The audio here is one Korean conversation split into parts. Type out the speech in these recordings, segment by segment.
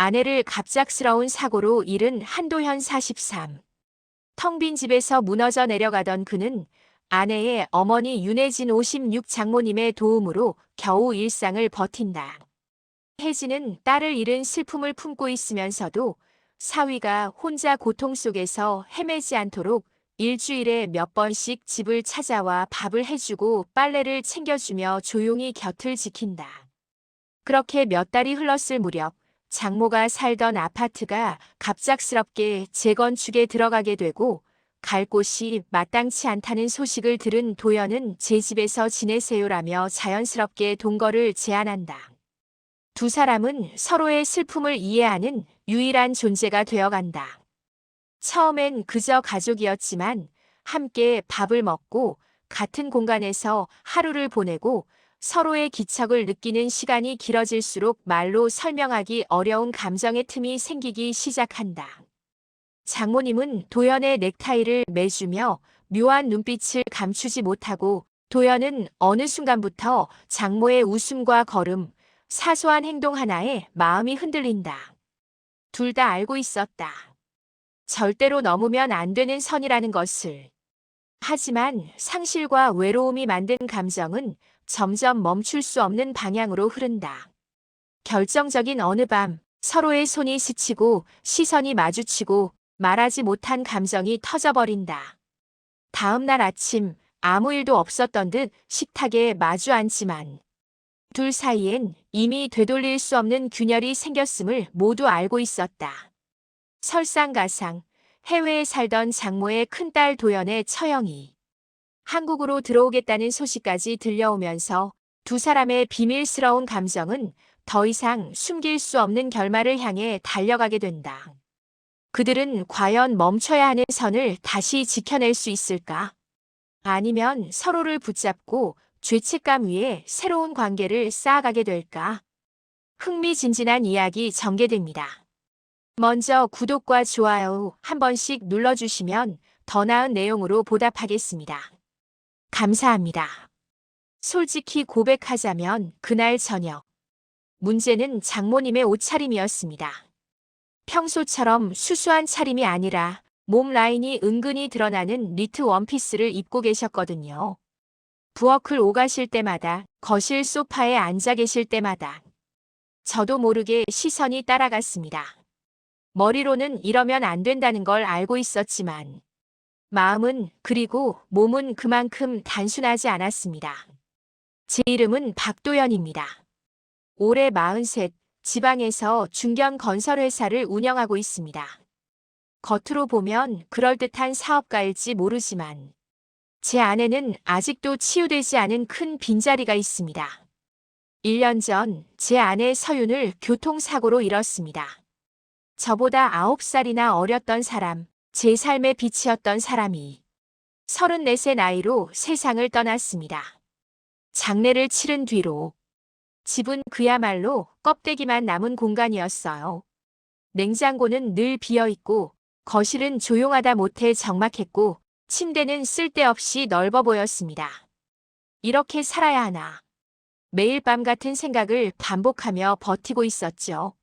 아내를 갑작스러운 사고로 잃은 한도현 43. 텅 빈 집에서 무너져 내려가던 그는 아내의 어머니 윤혜진 56 장모님의 도움으로 겨우 일상을 버틴다. 혜진은 딸을 잃은 슬픔을 품고 있으면서도 사위가 혼자 고통 속에서 헤매지 않도록 일주일에 몇 번씩 집을 찾아와 밥을 해주고 빨래를 챙겨주며 조용히 곁을 지킨다. 그렇게 몇 달이 흘렀을 무렵 장모가 살던 아파트가 갑작스럽게 재건축에 들어가게 되고 갈 곳이 마땅치 않다는 소식을 들은 도연은 제 집에서 지내세요라며 자연스럽게 동거를 제안한다. 두 사람은 서로의 슬픔을 이해하는 유일한 존재가 되어간다. 처음엔 그저 가족이었지만 함께 밥을 먹고 같은 공간에서 하루를 보내고 서로의 기척을 느끼는 시간이 길어질수록 말로 설명하기 어려운 감정의 틈이 생기기 시작한다. 장모님은 도연의 넥타이를 매주며 묘한 눈빛을 감추지 못하고 도연은 어느 순간부터 장모의 웃음과 걸음, 사소한 행동 하나에 마음이 흔들린다. 둘 다 알고 있었다. 절대로 넘으면 안 되는 선이라는 것을. 하지만 상실과 외로움이 만든 감정은 점점 멈출 수 없는 방향으로 흐른다. 결정적인 어느 밤 서로의 손이 스치고 시선이 마주치고 말하지 못한 감정이 터져버린다. 다음 날 아침 아무 일도 없었던 듯 식탁에 마주 앉지만 둘 사이엔 이미 되돌릴 수 없는 균열이 생겼음을 모두 알고 있었다. 설상가상 해외에 살던 장모의 큰딸 도연의 처형이 한국으로 들어오겠다는 소식까지 들려오면서 두 사람의 비밀스러운 감정은 더 이상 숨길 수 없는 결말을 향해 달려가게 된다. 그들은 과연 멈춰야 하는 선을 다시 지켜낼 수 있을까? 아니면 서로를 붙잡고 죄책감 위에 새로운 관계를 쌓아가게 될까? 흥미진진한 이야기 전개됩니다. 먼저 구독과 좋아요 한 번씩 눌러주시면 더 나은 내용으로 보답하겠습니다. 감사합니다. 솔직히 고백하자면 그날 저녁. 문제는 장모님의 옷차림이었습니다. 평소처럼 수수한 차림이 아니라 몸 라인이 은근히 드러나는 니트 원피스를 입고 계셨거든요. 부엌을 오가실 때마다 거실 소파에 앉아 계실 때마다 저도 모르게 시선이 따라갔습니다. 머리로는 이러면 안 된다는 걸 알고 있었지만 마음은 그리고 몸은 그만큼 단순하지 않았습니다. 제 이름은 박도연입니다. 올해 43, 지방에서 중견 건설회사를 운영하고 있습니다. 겉으로 보면 그럴듯한 사업가일지 모르지만 제 안에는 아직도 치유되지 않은 큰 빈자리가 있습니다. 1년 전 제 아내 서윤을 교통사고로 잃었습니다. 저보다 9살이나 어렸던 사람, 제 삶의 빛이었던 사람이 34세 나이로 세상을 떠났습니다. 장례를 치른 뒤로 집은 그야말로 껍데기만 남은 공간이었어요. 냉장고는 늘 비어 있고 거실은 조용하다 못해 적막했고 침대는 쓸데없이 넓어 보였습니다. 이렇게 살아야 하나. 매일 밤 같은 생각을 반복하며 버티고 있었죠.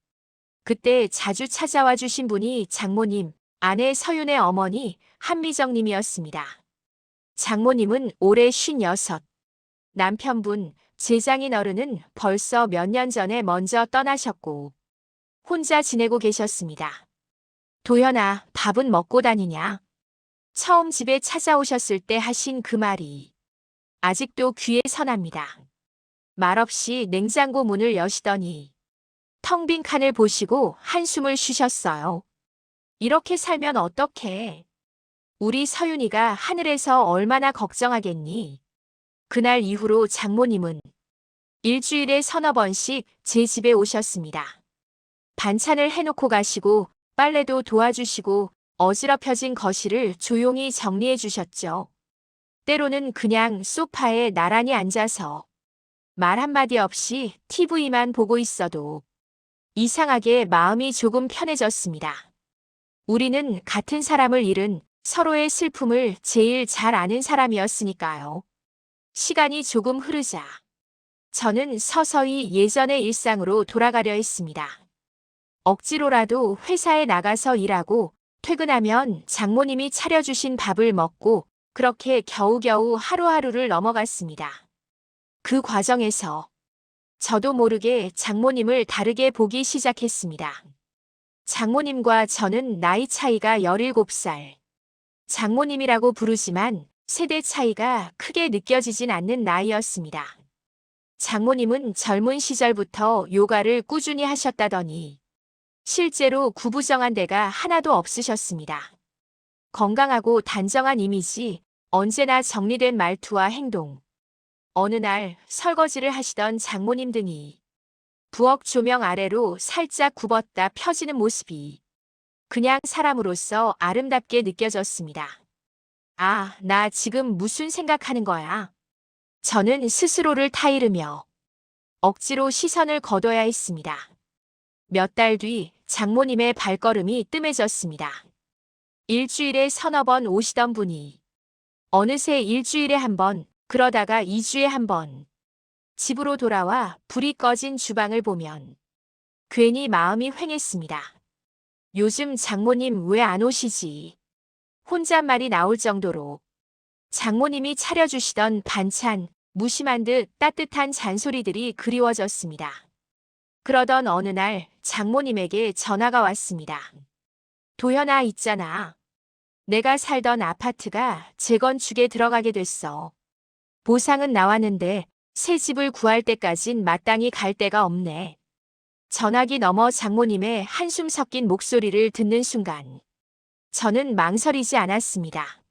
그때 자주 찾아와 주신 분이 장모님, 아내 서윤의 어머니 한미정님이었습니다. 장모님은 올해 56, 남편분 제장인 어른은 벌써 몇 년 전에 먼저 떠나셨고 혼자 지내고 계셨습니다. 도연아, 밥은 먹고 다니냐? 처음 집에 찾아오셨을 때 하신 그 말이 아직도 귀에 선합니다. 말없이 냉장고 문을 여시더니 텅 빈 칸을 보시고 한숨을 쉬셨어요. 이렇게 살면 어떡해. 우리 서윤이가 하늘에서 얼마나 걱정하겠니? 그날 이후로 장모님은 일주일에 서너 번씩 제 집에 오셨습니다. 반찬을 해놓고 가시고 빨래도 도와주시고 어지럽혀진 거실을 조용히 정리해 주셨죠. 때로는 그냥 소파에 나란히 앉아서 말 한마디 없이 TV만 보고 있어도 이상하게 마음이 조금 편해졌습니다. 우리는 같은 사람을 잃은 서로의 슬픔을 제일 잘 아는 사람이었으니까요. 시간이 조금 흐르자 저는 서서히 예전의 일상으로 돌아가려 했습니다. 억지로라도 회사에 나가서 일하고 퇴근하면 장모님이 차려주신 밥을 먹고 그렇게 겨우겨우 하루하루를 넘어갔습니다. 그 과정에서 저도 모르게 장모님을 다르게 보기 시작했습니다. 장모님과 저는 나이 차이가 17살. 장모님이라고 부르지만 세대 차이가 크게 느껴지진 않는 나이였습니다. 장모님은 젊은 시절부터 요가를 꾸준히 하셨다더니 실제로 구부정한 데가 하나도 없으셨습니다. 건강하고 단정한 이미지, 언제나 정리된 말투와 행동. 어느 날 설거지를 하시던 장모님 등이 부엌 조명 아래로 살짝 굽었다 펴지는 모습이 그냥 사람으로서 아름답게 느껴졌습니다. 아, 나 지금 무슨 생각하는 거야? 저는 스스로를 타이르며 억지로 시선을 거둬야 했습니다. 몇 달 뒤 장모님의 발걸음이 뜸해졌습니다. 일주일에 서너 번 오시던 분이 어느새 일주일에 한 번, 그러다가 2주에 한 번. 집으로 돌아와 불이 꺼진 주방을 보면 괜히 마음이 횡했습니다. 요즘 장모님 왜 안 오시지? 혼잣말이 나올 정도로 장모님이 차려주시던 반찬, 무심한 듯 따뜻한 잔소리들이 그리워졌습니다. 그러던 어느 날 장모님에게 전화가 왔습니다. 도현아 있잖아. 내가 살던 아파트가 재건축에 들어가게 됐어. 보상은 나왔는데 새 집을 구할 때까진 마땅히 갈 데가 없네. 전화기 넘어 장모님의 한숨 섞인 목소리를 듣는 순간 저는 망설이지 않았습니다.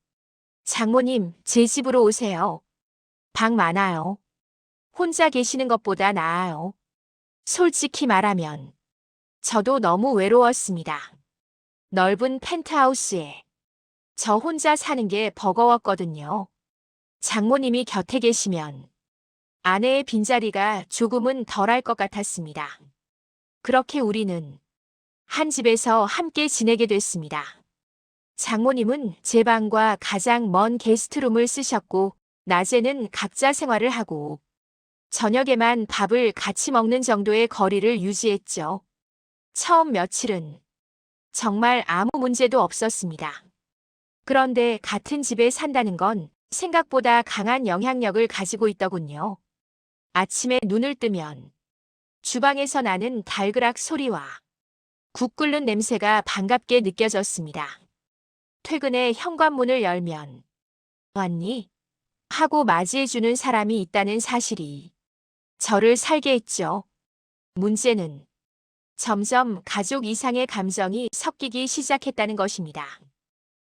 장모님, 제 집으로 오세요. 방 많아요. 혼자 계시는 것보다 나아요. 솔직히 말하면 저도 너무 외로웠습니다. 넓은 펜트하우스에 저 혼자 사는 게 버거웠거든요. 장모님이 곁에 계시면 아내의 빈자리가 조금은 덜할 것 같았습니다. 그렇게 우리는 한 집에서 함께 지내게 됐습니다. 장모님은 제 방과 가장 먼 게스트룸을 쓰셨고, 낮에는 각자 생활을 하고, 저녁에만 밥을 같이 먹는 정도의 거리를 유지했죠. 처음 며칠은 정말 아무 문제도 없었습니다. 그런데 같은 집에 산다는 건 생각보다 강한 영향력을 가지고 있더군요. 아침에 눈을 뜨면 주방에서 나는 달그락 소리와 국 끓는 냄새가 반갑게 느껴졌습니다. 퇴근에 현관문을 열면 왔니? 하고 맞이해주는 사람이 있다는 사실이 저를 살게 했죠. 문제는 점점 가족 이상의 감정이 섞이기 시작했다는 것입니다.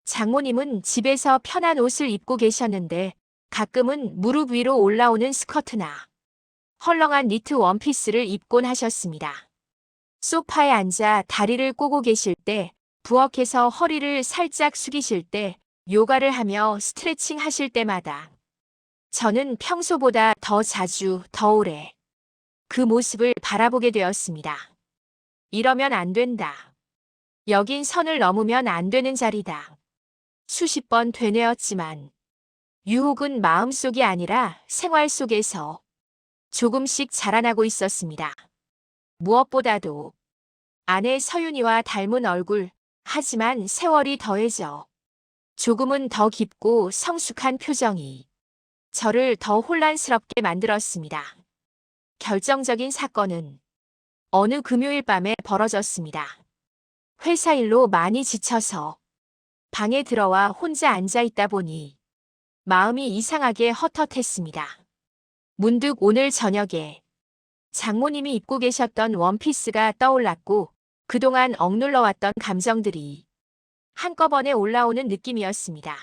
장모님은 집에서 편한 옷을 입고 계셨는데 가끔은 무릎 위로 올라오는 스커트나 헐렁한 니트 원피스를 입곤 하셨습니다. 소파에 앉아 다리를 꼬고 계실 때, 부엌에서 허리를 살짝 숙이실 때, 요가를 하며 스트레칭 하실 때마다 저는 평소보다 더 자주, 더 오래 그 모습을 바라보게 되었습니다. 이러면 안 된다. 여긴 선을 넘으면 안 되는 자리다. 수십 번 되뇌었지만 유혹은 마음속이 아니라 생활 속에서 조금씩 자라나고 있었습니다. 무엇보다도 아내 서윤이와 닮은 얼굴, 하지만 세월이 더해져 조금은 더 깊고 성숙한 표정이 저를 더 혼란스럽게 만들었습니다. 결정적인 사건은 어느 금요일 밤에 벌어졌습니다. 회사 일로 많이 지쳐서 방에 들어와 혼자 앉아 있다 보니 마음이 이상하게 헛헛했습니다. 문득 오늘 저녁에 장모님이 입고 계셨던 원피스가 떠올랐고 그동안 억눌러왔던 감정들이 한꺼번에 올라오는 느낌이었습니다.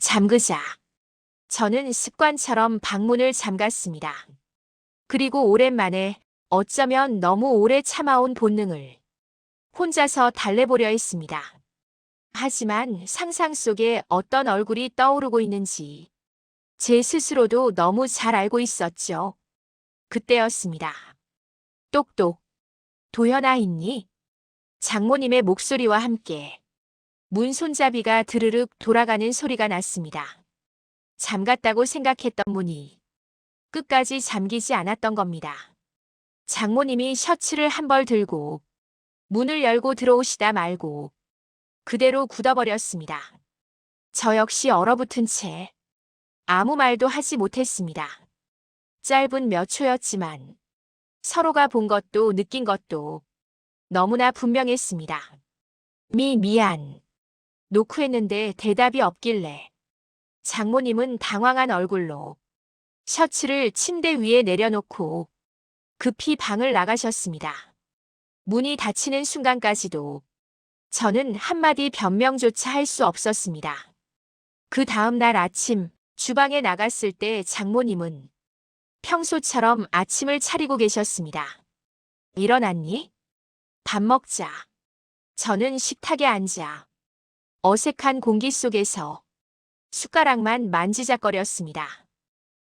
잠그자. 저는 습관처럼 방문을 잠갔습니다. 그리고 오랜만에 어쩌면 너무 오래 참아온 본능을 혼자서 달래보려 했습니다. 하지만 상상 속에 어떤 얼굴이 떠오르고 있는지 제 스스로도 너무 잘 알고 있었죠. 그때였습니다. 똑똑. 도현아 있니? 장모님의 목소리와 함께 문 손잡이가 드르륵 돌아가는 소리가 났습니다. 잠갔다고 생각했던 문이 끝까지 잠기지 않았던 겁니다. 장모님이 셔츠를 한 벌 들고 문을 열고 들어오시다 말고 그대로 굳어버렸습니다. 저 역시 얼어붙은 채 아무 말도 하지 못했습니다. 짧은 몇 초였지만 서로가 본 것도 느낀 것도 너무나 분명했습니다. 미, 미안. 노크했는데 대답이 없길래 장모님은 당황한 얼굴로 셔츠를 침대 위에 내려놓고 급히 방을 나가셨습니다. 문이 닫히는 순간까지도 저는 한마디 변명조차 할 수 없었습니다. 그 다음 날 아침 주방에 나갔을 때 장모님은 평소처럼 아침을 차리고 계셨습니다. 일어났니? 밥 먹자. 저는 식탁에 앉아 어색한 공기 속에서 숟가락만 만지작거렸습니다.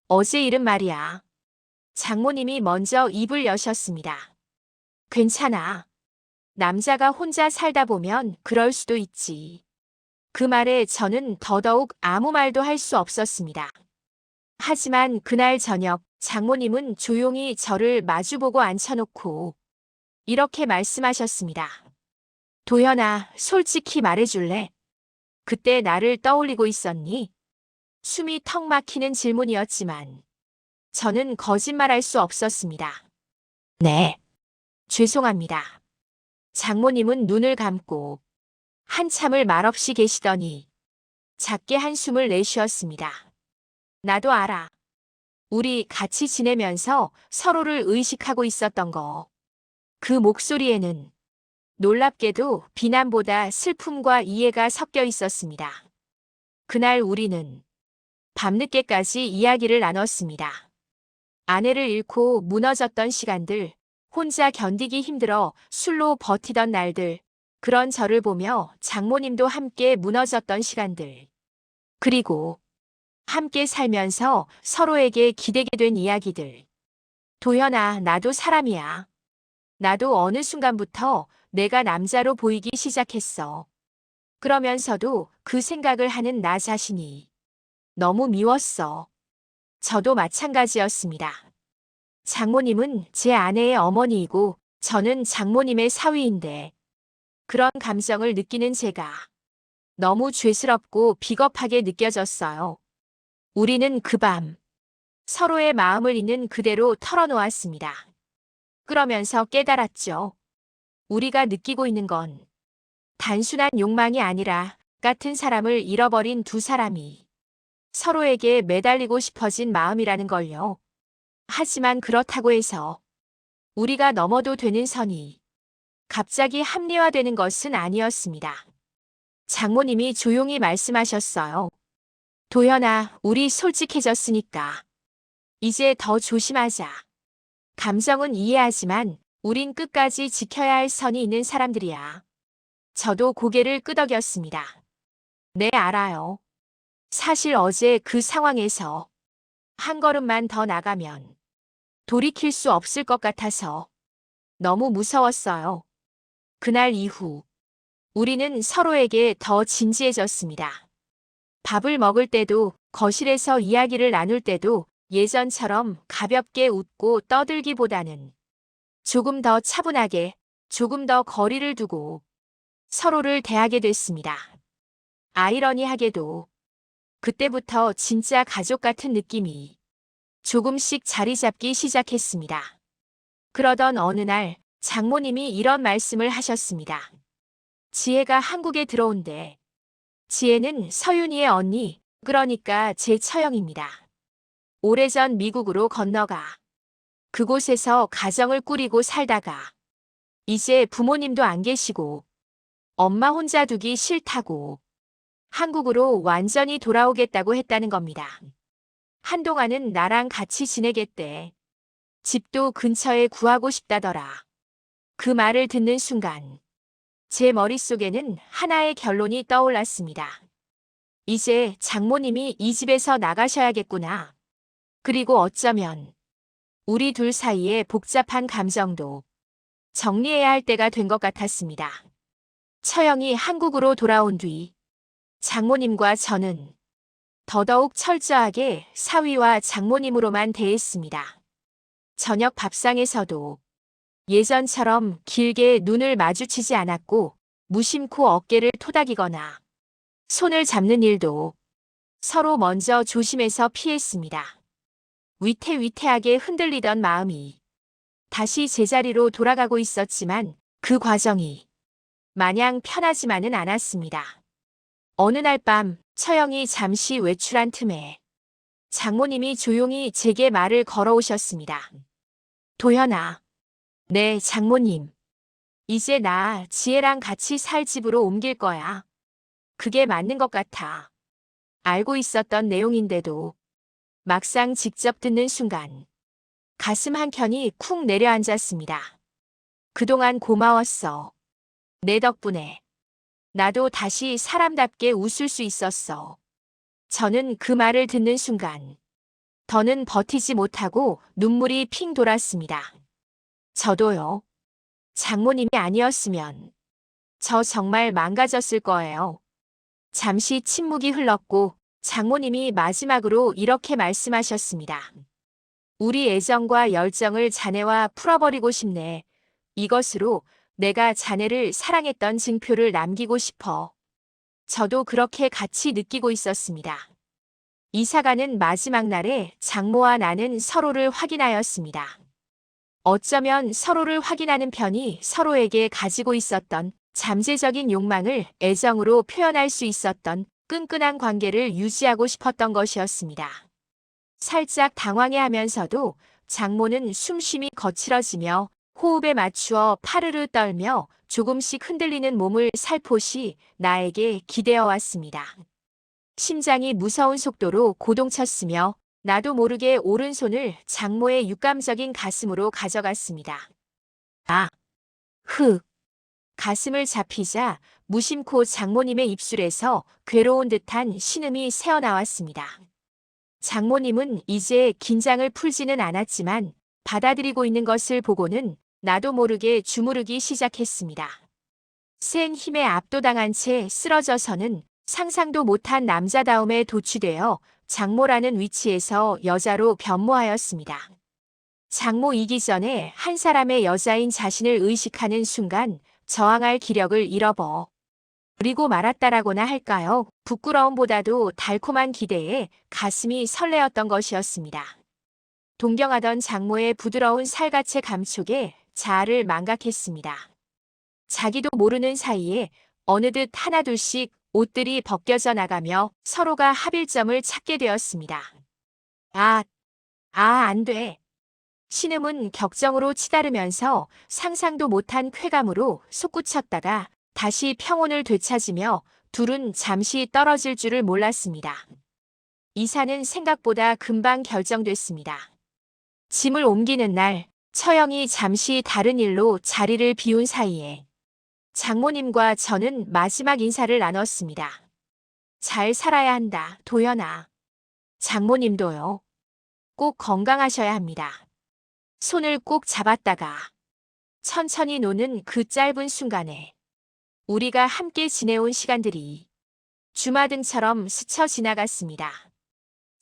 어제 일은 말이야. 장모님이 먼저 입을 여셨습니다. 괜찮아. 남자가 혼자 살다 보면 그럴 수도 있지. 그 말에 저는 더더욱 아무 말도 할 수 없었습니다. 하지만 그날 저녁 장모님은 조용히 저를 마주보고 앉혀놓고 이렇게 말씀하셨습니다. 도현아, 솔직히 말해줄래? 그때 나를 떠올리고 있었니? 숨이 턱 막히는 질문이었지만 저는 거짓말할 수 없었습니다. 네. 죄송합니다. 장모님은 눈을 감고 한참을 말없이 계시더니 작게 한숨을 내쉬었습니다. 나도 알아. 우리 같이 지내면서 서로를 의식하고 있었던 거. 그 목소리에는 놀랍게도 비난보다 슬픔과 이해가 섞여 있었습니다. 그날 우리는 밤늦게까지 이야기를 나눴습니다. 아내를 잃고 무너졌던 시간들, 혼자 견디기 힘들어 술로 버티던 날들, 그런 저를 보며 장모님도 함께 무너졌던 시간들. 그리고 함께 살면서 서로에게 기대게 된 이야기들. 도현아, 나도 사람이야. 나도 어느 순간부터 내가 남자로 보이기 시작했어. 그러면서도 그 생각을 하는 나 자신이 너무 미웠어. 저도 마찬가지였습니다. 장모님은 제 아내의 어머니이고 저는 장모님의 사위인데 그런 감정을 느끼는 제가 너무 죄스럽고 비겁하게 느껴졌어요. 우리는 그 밤 서로의 마음을 있는 그대로 털어놓았습니다. 그러면서 깨달았죠. 우리가 느끼고 있는 건 단순한 욕망이 아니라 같은 사람을 잃어버린 두 사람이 서로에게 매달리고 싶어진 마음이라는 걸요. 하지만 그렇다고 해서 우리가 넘어도 되는 선이 갑자기 합리화되는 것은 아니었습니다. 장모님이 조용히 말씀하셨어요. 도현아, 우리 솔직해졌으니까. 이제 더 조심하자. 감정은 이해하지만 우린 끝까지 지켜야 할 선이 있는 사람들이야. 저도 고개를 끄덕였습니다. 네, 알아요. 사실 어제 그 상황에서 한 걸음만 더 나가면 돌이킬 수 없을 것 같아서 너무 무서웠어요. 그날 이후 우리는 서로에게 더 진지해졌습니다. 밥을 먹을 때도 거실에서 이야기를 나눌 때도 예전처럼 가볍게 웃고 떠들기보다는 조금 더 차분하게 조금 더 거리를 두고 서로를 대하게 됐습니다. 아이러니하게도 그때부터 진짜 가족 같은 느낌이 조금씩 자리 잡기 시작했습니다. 그러던 어느 날 장모님이 이런 말씀을 하셨습니다. 지혜가 한국에 들어온대. 지혜는 서윤이의 언니, 그러니까 제 처형입니다. 오래전 미국으로 건너가. 그곳에서 가정을 꾸리고 살다가 이제 부모님도 안 계시고 엄마 혼자 두기 싫다고 한국으로 완전히 돌아오겠다고 했다는 겁니다. 한동안은 나랑 같이 지내겠대. 집도 근처에 구하고 싶다더라. 그 말을 듣는 순간 제 머릿속에는 하나의 결론이 떠올랐습니다. 이제 장모님이 이 집에서 나가셔야겠구나. 그리고 어쩌면 우리 둘 사이의 복잡한 감정도 정리해야 할 때가 된 것 같았습니다. 처형이 한국으로 돌아온 뒤 장모님과 저는 더더욱 철저하게 사위와 장모님으로만 대했습니다. 저녁 밥상에서도 예전처럼 길게 눈을 마주치지 않았고 무심코 어깨를 토닥이거나 손을 잡는 일도 서로 먼저 조심해서 피했습니다. 위태위태하게 흔들리던 마음이 다시 제자리로 돌아가고 있었지만 그 과정이 마냥 편하지만은 않았습니다. 어느 날 밤 처형이 잠시 외출한 틈에 장모님이 조용히 제게 말을 걸어오셨습니다. 도현아, 네, 장모님. 이제 나 지혜랑 같이 살 집으로 옮길 거야. 그게 맞는 것 같아. 알고 있었던 내용인데도 막상 직접 듣는 순간 가슴 한켠이 쿵 내려앉았습니다. 그동안 고마웠어. 내 덕분에 나도 다시 사람답게 웃을 수 있었어. 저는 그 말을 듣는 순간 더는 버티지 못하고 눈물이 핑 돌았습니다. 저도요. 장모님이 아니었으면 저 정말 망가졌을 거예요. 잠시 침묵이 흘렀고 장모님이 마지막으로 이렇게 말씀하셨습니다. 우리 애정과 열정을 자네와 풀어버리고 싶네. 이것으로 내가 자네를 사랑했던 증표를 남기고 싶어. 저도 그렇게 같이 느끼고 있었습니다. 이사가는 마지막 날에 장모와 나는 서로를 확인하였습니다. 어쩌면 서로를 확인하는 편이 서로에게 가지고 있었던 잠재적인 욕망을 애정으로 표현할 수 있었던 끈끈한 관계를 유지하고 싶었던 것이었습니다. 살짝 당황해 하면서도 장모는 숨쉼이 거칠어지며 호흡에 맞추어 파르르 떨며 조금씩 흔들리는 몸을 살포시 나에게 기대어 왔습니다. 심장이 무서운 속도로 고동쳤으며 나도 모르게 오른손을 장모의 육감적인 가슴으로 가져갔습니다. 아, 흑. 가슴을 잡히자 무심코 장모님의 입술에서 괴로운 듯한 신음이 새어나왔습니다. 장모님은 이제 긴장을 풀지는 않았지만 받아들이고 있는 것을 보고는 나도 모르게 주무르기 시작했습니다. 센 힘에 압도당한 채 쓰러져서는 상상도 못한 남자다움에 도취되어 장모라는 위치에서 여자로 변모하였습니다. 장모이기 전에 한 사람의 여자인 자신을 의식하는 순간 저항할 기력을 잃어버. 그리고 말았다라고나 할까요? 부끄러움보다도 달콤한 기대에 가슴이 설레었던 것이었습니다. 동경하던 장모의 부드러운 살갗의 감촉에 자아를 망각했습니다. 자기도 모르는 사이에 어느덧 하나둘씩 옷들이 벗겨져 나가며 서로가 합일점을 찾게 되었습니다. 아, 아, 안 돼. 신음은 격정으로 치다르면서 상상도 못한 쾌감으로 솟구쳤다가 다시 평온을 되찾으며 둘은 잠시 떨어질 줄을 몰랐습니다. 이사는 생각보다 금방 결정됐습니다. 짐을 옮기는 날, 처형이 잠시 다른 일로 자리를 비운 사이에 장모님과 저는 마지막 인사를 나눴습니다. 잘 살아야 한다, 도연아. 장모님도요. 꼭 건강하셔야 합니다. 손을 꼭 잡았다가 천천히 노는 그 짧은 순간에 우리가 함께 지내온 시간들이 주마등처럼 스쳐 지나갔습니다.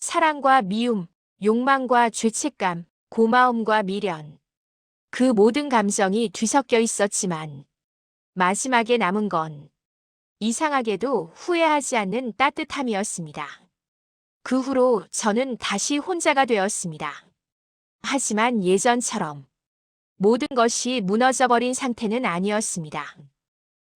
사랑과 미움, 욕망과 죄책감, 고마움과 미련. 그 모든 감정이 뒤섞여 있었지만 마지막에 남은 건 이상하게도 후회하지 않는 따뜻함이었습니다. 그 후로 저는 다시 혼자가 되었습니다. 하지만 예전처럼 모든 것이 무너져버린 상태는 아니었습니다.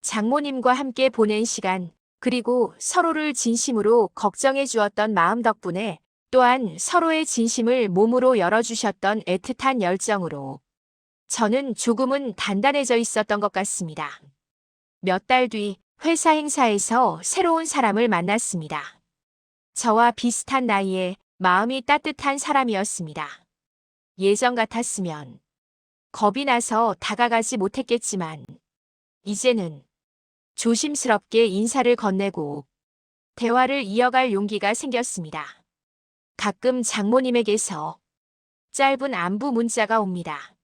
장모님과 함께 보낸 시간, 그리고 서로를 진심으로 걱정해 주었던 마음 덕분에 또한 서로의 진심을 몸으로 열어주셨던 애틋한 열정으로 저는 조금은 단단해져 있었던 것 같습니다. 몇 달 뒤 회사 행사에서 새로운 사람을 만났습니다. 저와 비슷한 나이에 마음이 따뜻한 사람이었습니다. 예전 같았으면 겁이 나서 다가가지 못했겠지만 이제는 조심스럽게 인사를 건네고 대화를 이어갈 용기가 생겼습니다. 가끔 장모님에게서 짧은 안부 문자가 옵니다.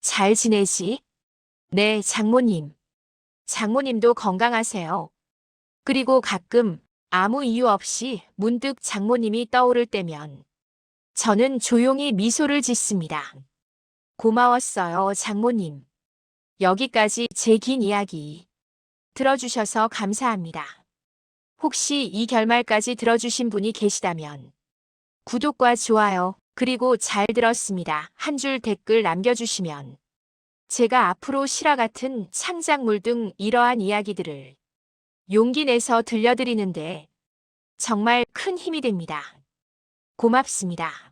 잘 지내지? 네, 장모님. 장모님도 건강하세요. 그리고 가끔 아무 이유 없이 문득 장모님이 떠오를 때면 저는 조용히 미소를 짓습니다. 고마웠어요, 장모님. 여기까지 제 긴 이야기 들어주셔서 감사합니다. 혹시 이 결말까지 들어주신 분이 계시다면 구독과 좋아요, 그리고 잘 들었습니다. 한 줄 댓글 남겨주시면 제가 앞으로 실화 같은 창작물 등 이러한 이야기들을 용기 내서 들려드리는데 정말 큰 힘이 됩니다. 고맙습니다.